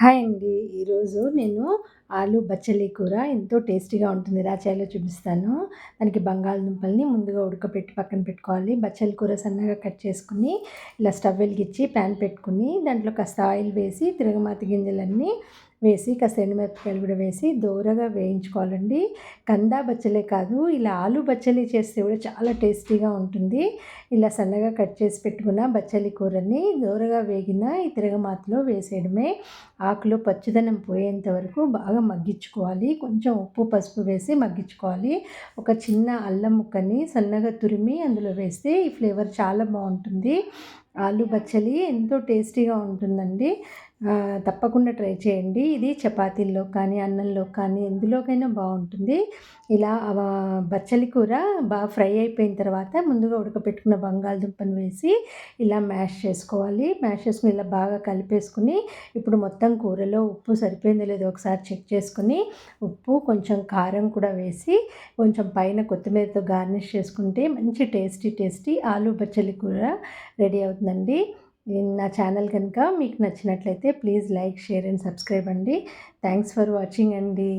Hi అండి. ఈరోజు నేను ఆలు బచ్చలి కూర ఎంతో టేస్టీగా ఉంటుంది. రాచాయలో చూపిస్తాను. దానికి బంగాళదుంపల్ని ముందుగా ఉడకపెట్టి పక్కన పెట్టుకోవాలి. బచ్చలి కూర సన్నగా కట్ చేసుకొని, ఇలా స్టవ్ వెలిగించి ప్యాన్ పెట్టుకొని, దాంట్లో కాస్త ఆయిల్ వేసి, తిరగమాత గింజలన్నీ వేసి, కాస్త ఎండుమిరపకాయలు కూడా వేసి, దోరగా వేయించుకోవాలండి. కందా బచ్చలే కాదు, ఇలా ఆలు బచ్చలి చేస్తే కూడా చాలా టేస్టీగా ఉంటుంది. ఇలా సన్నగా కట్ చేసి పెట్టుకున్న బచ్చలి కూరని దోరగా వేగిన ఈ తిరగమాతలో వేసేయడమే. ఆకులో పచ్చదనం పోయేంత వరకు బాగా మగ్గించుకోవాలి. కొంచెం ఉప్పు, పసుపు వేసి మగ్గించుకోవాలి. ఒక చిన్న అల్లం ముక్కని సన్నగా తురిమి అందులో వేస్తే ఈ ఫ్లేవర్ చాలా బాగుంటుంది. ఆలు బచ్చలి ఎంతో టేస్టీగా ఉంటుందండి. తప్పకుండా ట్రై చేయండి. ఇది చపాతీల్లో కానీ, అన్నంలో కానీ ఎందులోకైనా బాగుంటుంది. ఇలా బచ్చలి కూర బాగా ఫ్రై అయిపోయిన తర్వాత ముందుగా ఉడకపెట్టుకున్న బంగాళదుంపను వేసి ఇలా మ్యాష్ చేసుకోవాలి. మ్యాష్ చేసుకుని ఇలా బాగా కలిపేసుకుని ఇప్పుడు మొత్తం కూరలో ఉప్పు సరిపోయిందో లేదో ఒకసారి చెక్ చేసుకొని ఉప్పు కొంచెం కారం కూడా వేసి కొంచెం పైన కొత్తిమీరతో గార్నిష్ చేసుకుంటే మంచి టేస్టీ టేస్టీ ఆలు బచ్చలి కూర రెడీ అవుతుందండి. నా ఛానల్ కనుక మీకు నచ్చినట్లయితే please like share and subscribe అండి. థ్యాంక్స్ ఫర్ వాచింగ్ అండి.